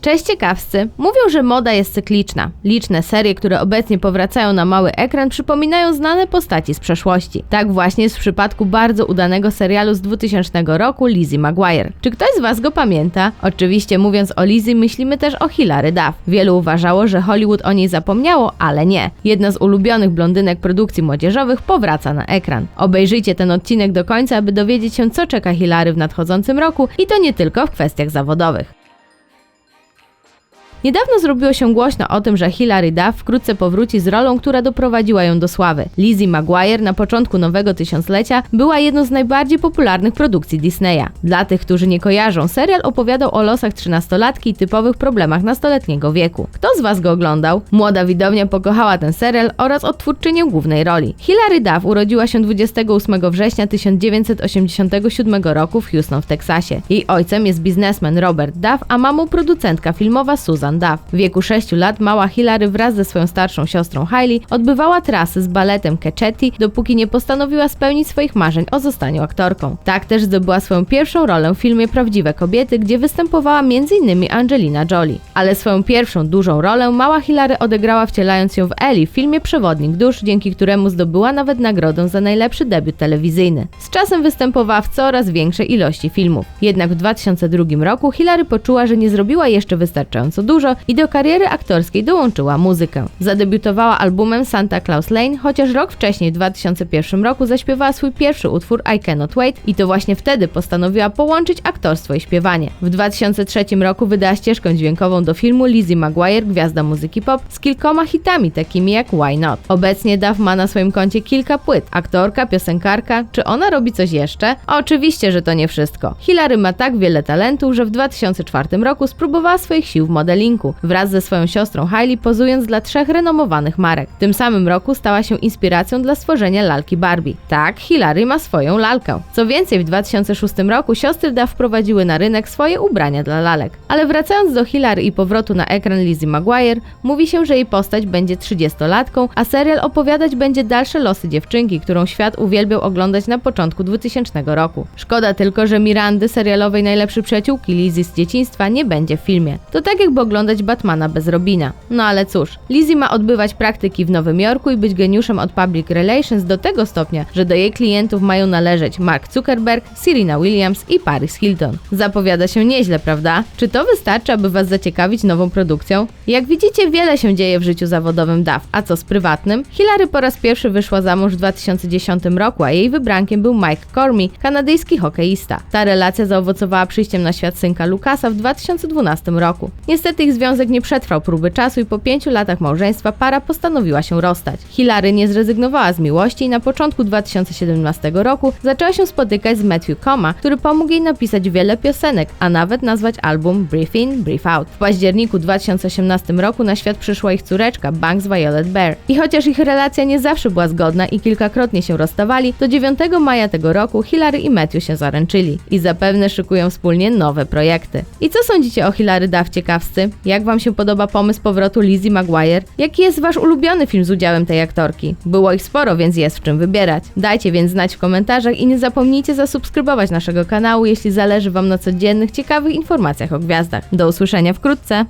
Cześć ciekawscy! Mówią, że moda jest cykliczna. Liczne serie, które obecnie powracają na mały ekran, przypominają znane postaci z przeszłości. Tak właśnie jest w przypadku bardzo udanego serialu z 2000 roku Lizzie McGuire. Czy ktoś z Was go pamięta? Oczywiście mówiąc o Lizzie myślimy też o Hilary Duff. Wielu uważało, że Hollywood o niej zapomniało, ale nie. Jedna z ulubionych blondynek produkcji młodzieżowych powraca na ekran. Obejrzyjcie ten odcinek do końca, aby dowiedzieć się co czeka Hilary w nadchodzącym roku i to nie tylko w kwestiach zawodowych. Niedawno zrobiło się głośno o tym, że Hilary Duff wkrótce powróci z rolą, która doprowadziła ją do sławy. Lizzie McGuire na początku nowego tysiąclecia była jedną z najbardziej popularnych produkcji Disneya. Dla tych, którzy nie kojarzą, serial opowiadał o losach trzynastolatki i typowych problemach nastoletniego wieku. Kto z Was go oglądał? Młoda widownia pokochała ten serial oraz odtwórczynię głównej roli. Hilary Duff urodziła się 28 września 1987 roku w Houston w Teksasie. Jej ojcem jest biznesmen Robert Duff, a mamą producentka filmowa Susan Duff. W wieku 6 lat mała Hilary wraz ze swoją starszą siostrą Hailey odbywała trasy z baletem Keczetti, dopóki nie postanowiła spełnić swoich marzeń o zostaniu aktorką. Tak też zdobyła swoją pierwszą rolę w filmie Prawdziwe Kobiety, gdzie występowała m.in. Angelina Jolie. Ale swoją pierwszą dużą rolę mała Hilary odegrała wcielając się w Ellie w filmie Przewodnik Dusz, dzięki któremu zdobyła nawet nagrodę za najlepszy debiut telewizyjny. Z czasem występowała w coraz większej ilości filmów. Jednak w 2002 roku Hilary poczuła, że nie zrobiła jeszcze wystarczająco dużo dużo i do kariery aktorskiej dołączyła muzykę. Zadebiutowała albumem Santa Claus Lane, chociaż rok wcześniej, w 2001 roku, zaśpiewała swój pierwszy utwór I Cannot Wait i to właśnie wtedy postanowiła połączyć aktorstwo i śpiewanie. W 2003 roku wydała ścieżkę dźwiękową do filmu Lizzie McGuire, gwiazda muzyki pop, z kilkoma hitami takimi jak Why Not. Obecnie Duff ma na swoim koncie kilka płyt. Aktorka, piosenkarka, czy ona robi coś jeszcze? Oczywiście, że to nie wszystko. Hilary ma tak wiele talentów, że w 2004 roku spróbowała swoich sił w modelingu wraz ze swoją siostrą Hailey pozując dla trzech renomowanych marek. W tym samym roku stała się inspiracją dla stworzenia lalki Barbie. Tak, Hilary ma swoją lalkę. Co więcej, w 2006 roku siostry Da wprowadziły na rynek swoje ubrania dla lalek. Ale wracając do Hilary i powrotu na ekran Lizzie McGuire, mówi się, że jej postać będzie 30-latką, a serial opowiadać będzie dalsze losy dziewczynki, którą świat uwielbiał oglądać na początku 2000 roku. Szkoda tylko, że Mirandy, serialowej najlepszej przyjaciółki Lizzie z dzieciństwa, nie będzie w filmie. To tak jakby oglądać Batmana bez Robina. No ale cóż, Lizzie ma odbywać praktyki w Nowym Jorku i być geniuszem od public relations do tego stopnia, że do jej klientów mają należeć Mark Zuckerberg, Serena Williams i Paris Hilton. Zapowiada się nieźle, prawda? Czy to wystarczy, aby Was zaciekawić nową produkcją? Jak widzicie, wiele się dzieje w życiu zawodowym DAF, a co z prywatnym? Hilary po raz pierwszy wyszła za mąż w 2010 roku, a jej wybrankiem był Mike Cormy, kanadyjski hokeista. Ta relacja zaowocowała przyjściem na świat synka Lukasa w 2012 roku. Niestety ich związek nie przetrwał próby czasu i po pięciu latach małżeństwa para postanowiła się rozstać. Hilary nie zrezygnowała z miłości i na początku 2017 roku zaczęła się spotykać z Matthew Coma, który pomógł jej napisać wiele piosenek, a nawet nazwać album Brief In, Brief Out. W październiku 2018 roku na świat przyszła ich córeczka Banks Violet Bear. I chociaż ich relacja nie zawsze była zgodna i kilkakrotnie się rozstawali, to 9 maja tego roku Hilary i Matthew się zaręczyli i zapewne szykują wspólnie nowe projekty. I co sądzicie o Hilary Duff ciekawscy? Jak Wam się podoba pomysł powrotu Lizzie McGuire? Jaki jest Wasz ulubiony film z udziałem tej aktorki? Było ich sporo, więc jest w czym wybierać. Dajcie więc znać w komentarzach i nie zapomnijcie zasubskrybować naszego kanału, jeśli zależy Wam na codziennych, ciekawych informacjach o gwiazdach. Do usłyszenia wkrótce!